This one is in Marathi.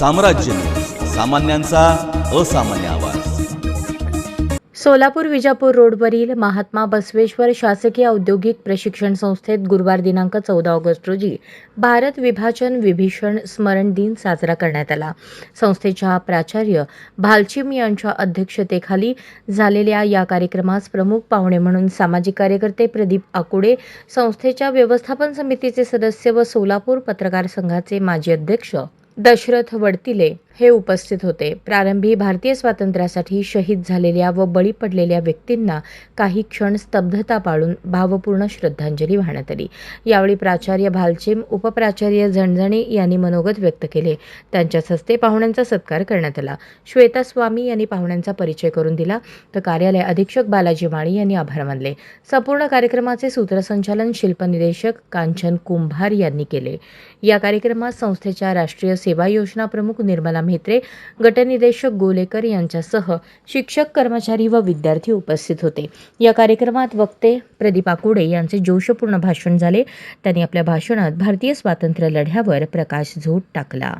साम्राज्य. सामान्यांचा असामान्य आवाज. सोलापूर विजापूर रोडवरील महात्मा बसवेश्वर शासकीय औद्योगिक प्रशिक्षण संस्थेत गुरुवार दिनांक चौदा ऑगस्ट रोजी भारत विभाजन विभीषण स्मरण दिन साजरा करण्यात आला. संस्थेच्या प्राचार्य भालचिम यांच्या अध्यक्षतेखाली झालेल्या या कार्यक्रमास प्रमुख पाहुणे म्हणून सामाजिक कार्यकर्ते प्रदीप आकुडे संस्थेच्या व्यवस्थापन समितीचे सदस्य व सोलापूर पत्रकार संघाचे माजी अध्यक्ष दशरथ वडतिले हे उपस्थित होते. प्रारंभी भारतीय स्वातंत्र्यासाठी शहीद झालेल्या व बळी पडलेल्या व्यक्तींना काही क्षण स्तब्धता पाळून भावपूर्ण श्रद्धांजली वाहण्यात आली. यावेळी प्राचार्य भालचिम उपप्राचार्य झणझणे यांनी मनोगत व्यक्त केले. त्यांच्याच हस्ते पाहुण्यांचा सत्कार करण्यात आला. श्वेता स्वामी यांनी पाहुण्यांचा परिचय करून दिला. तर कार्यालय अधीक्षक बालाजी माळी यांनी आभार मानले. संपूर्ण कार्यक्रमाचे सूत्रसंचालन शिल्पनिदेशक कांचन कुंभार यांनी केले. या कार्यक्रमात संस्थेच्या राष्ट्रीय सेवा योजना प्रमुख निर्मला म्हेत्रे गटनिदेशक गोलेकर यांच्यासह शिक्षक कर्मचारी व विद्यार्थी उपस्थित होते. या कार्यक्रमात वक्ते प्रदीपा कुडे यांचे जोशपूर्ण भाषण झाले. त्यांनी आपल्या भाषणात भारतीय स्वातंत्र्य लढ्यावर प्रकाश प्रकाशझोत टाकला.